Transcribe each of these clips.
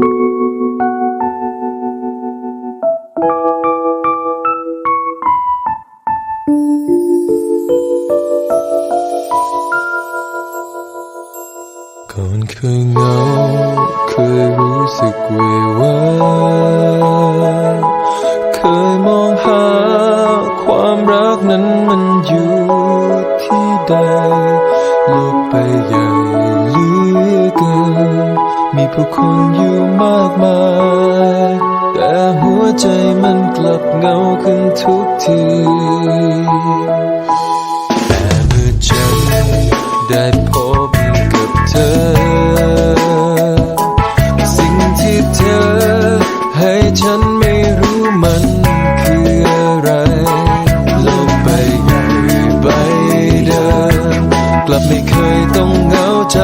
ก่อนเคยเหงาเคยรู้สึกเววาเคยมองหาความรักนั้นมันอยู่ที่ใดโลกใบใหญ่เหลือเกิน มีผู้คนอยู่มากมาย แต่หัวใจมันกลับเหงาขึ้นทุกทีแต่เมื่อฉันได้พบกับเธอ สิ่งที่เธอให้ฉันไม่รู้มันคืออะไรโลกใบใหญ่ใบเดิมกลับไม่เคยต้องเหงาใจ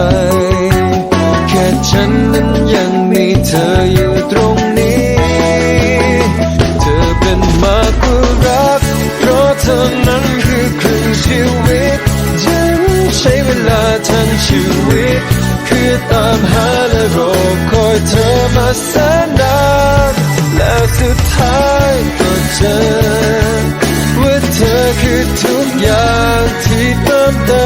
ชีวิต คือตามหาและรอคอยเธอมาแสนนานแล้วสุดท้ายก็เจอว่าเธอคือทุกอย่างที่เติมเต็ม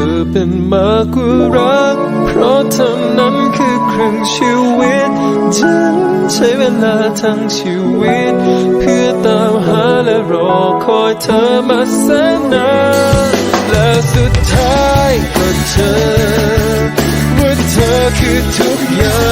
อเป็นมากกว่ารัก เพราะเธอนั้นคือครึ่งชีวิต ฉันใช้เวลาทั้งชีวิต เพื่อตามหาและรอคอยเธอมาแสนนานและสุดท้ายก็เจอว่าเธอคือทุกอย่าง